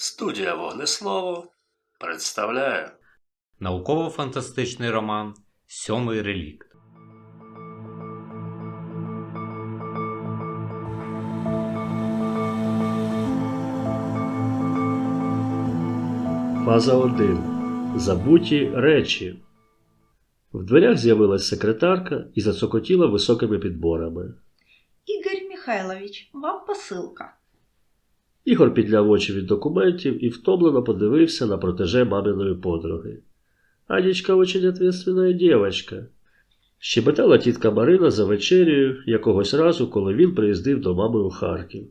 Студія Вогнеслово представляє Науково-фантастичний роман Сьомий релікт. Фаза 1. Забуті речі. В дверях з'явилась секретарка і зацокотіла високими підборами. Ігор Михайлович, вам посилка. Ігор підняв очі від документів і втомлено подивився на протеже маминої подруги. Анічка очень ответственная девочка. Щебетала тітка Марина за вечерею якогось разу, коли він приїздив до мами у Харків.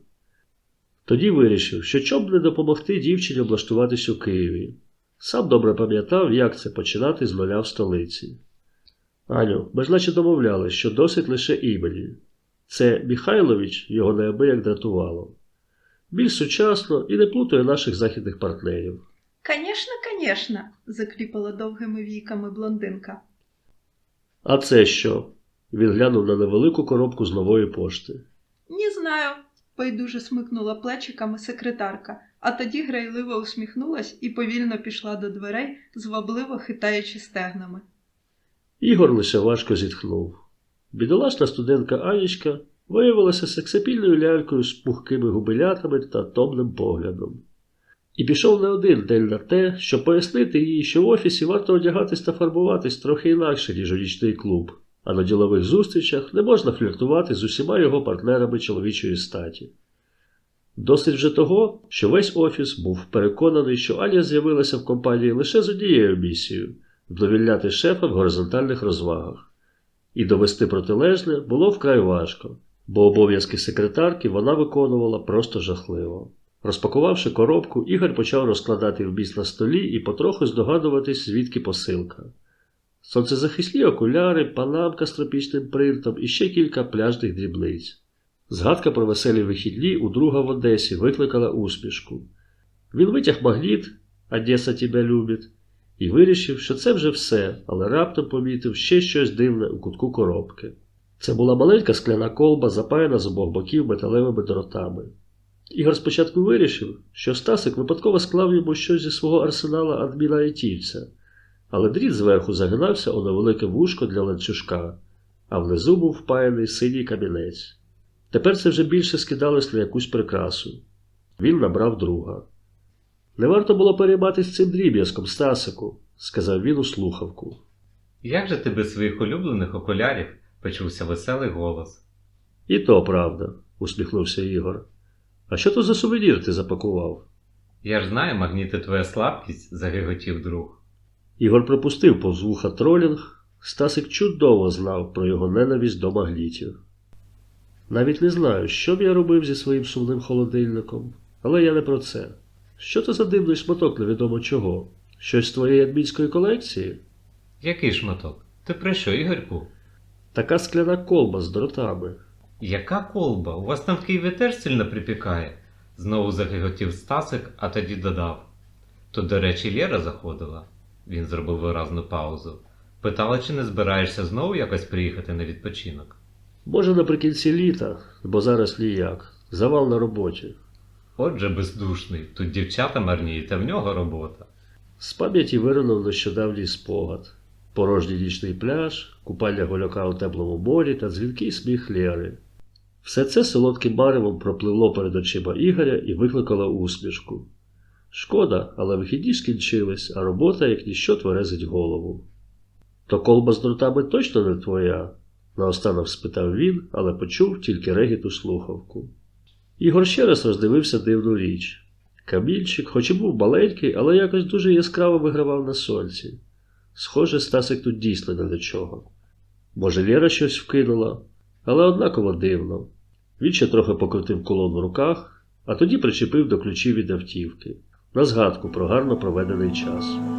Тоді вирішив, що чом б не допомогти дівчині облаштуватись у Києві. Сам добре пам'ятав, як це починати з нуля в столиці. Аню, ми ж наче домовлялись, що досить лише імені. Це Михайлович його неабияк дратувало. Більш сучасно і не плутає наших західних партнерів. Конечно, конечно, закліпала довгими віками блондинка. А це що? Він глянув на невелику коробку з нової пошти. Не знаю, байдуже смикнула плечиками секретарка, а тоді грайливо усміхнулась і повільно пішла до дверей, звабливо хитаючи стегнами. Ігор лише важко зітхнув. Бідолашна студентка Анічка виявилася сексапільною лялькою з пухкими губилятами та томним поглядом. І пішов не один день на те, щоб пояснити їй, що в офісі варто одягатись та фарбуватись трохи інакше, ніж у нічний клуб, а на ділових зустрічах не можна фліртувати з усіма його партнерами чоловічої статі. Досить вже того, що весь офіс був переконаний, що Аня з'явилася в компанії лише з однією місією вдовільняти шефа в горизонтальних розвагах. І довести протилежне було вкрай важко, бо обов'язки секретарки вона виконувала просто жахливо. Розпакувавши коробку, Ігор почав розкладати вміст на столі і потроху здогадуватись, звідки посилка. Сонцезахисні окуляри, панамка з тропічним принтом і ще кілька пляжних дрібниць. Згадка про веселі вихідні у друга в Одесі викликала усмішку. Він витяг магніт Одеса тебе любить і вирішив, що це вже все, але раптом помітив ще щось дивне у кутку коробки. Це була маленька скляна колба, запаяна з обох боків металевими дротами. Ігор спочатку вирішив, що Стасик випадково склав йому щось зі свого арсенала адміна айтівця, але дріт зверху загинався у невелике вушко для ланцюжка, а внизу був впаяний синій камінець. Тепер це вже більше скидалось на якусь прикрасу. Він набрав друга. Не варто було перейматися цим дріб'язком, Стасику, сказав він у слухавку. Як же ти без своїх улюблених окулярів? Почувся веселий голос. І то правда, усміхнувся Ігор. А що то за сувенір ти запакував? Я ж знаю, магніти твоя слабкість, загиготів друг. Ігор пропустив повз вуха тролінг, Стасик чудово знав про його ненависть до магнітів. Навіть не знаю, що б я робив зі своїм сумним холодильником, але я не про це. Що це за дивний шматок невідомо чого? Щось з твоєї адмінської колекції? Який шматок? Ти про що, Ігорку? Така скляна колба з дротами. Яка колба? У вас там в Києві теж сильно припікає? Знову загиготів Стасик, а тоді додав. Тут, до речі, Лєра заходила. Він зробив виразну паузу. Питала, чи не збираєшся знову якось приїхати на відпочинок. Може, наприкінці літа, бо зараз ніяк. Завал на роботі. Отже, бездушний, тут дівчата марніють, а в нього робота. З пам'яті виринув нещодавній спогад. Порожній нічний пляж, купання голяка у теплому морі та дзвінкий сміх Лєри. Все це солодким маревом пропливло перед очима Ігоря і викликало усмішку. Шкода, але вихідні скінчились, а робота, як ніщо, тверезить голову. То колба з дротами точно не твоя? наостанок спитав він, але почув тільки регіт у слухавку. Ігор ще раз роздивився дивну річ. Камінчик, хоч і був маленький, але якось дуже яскраво вигравав на сонці. Схоже, Стасик тут дійсно не до чого. Може, Лєра щось вкинула, але однаково дивно. Він ще трохи покрутив колон в руках, а тоді причепив до ключів від автівки на згадку про гарно проведений час.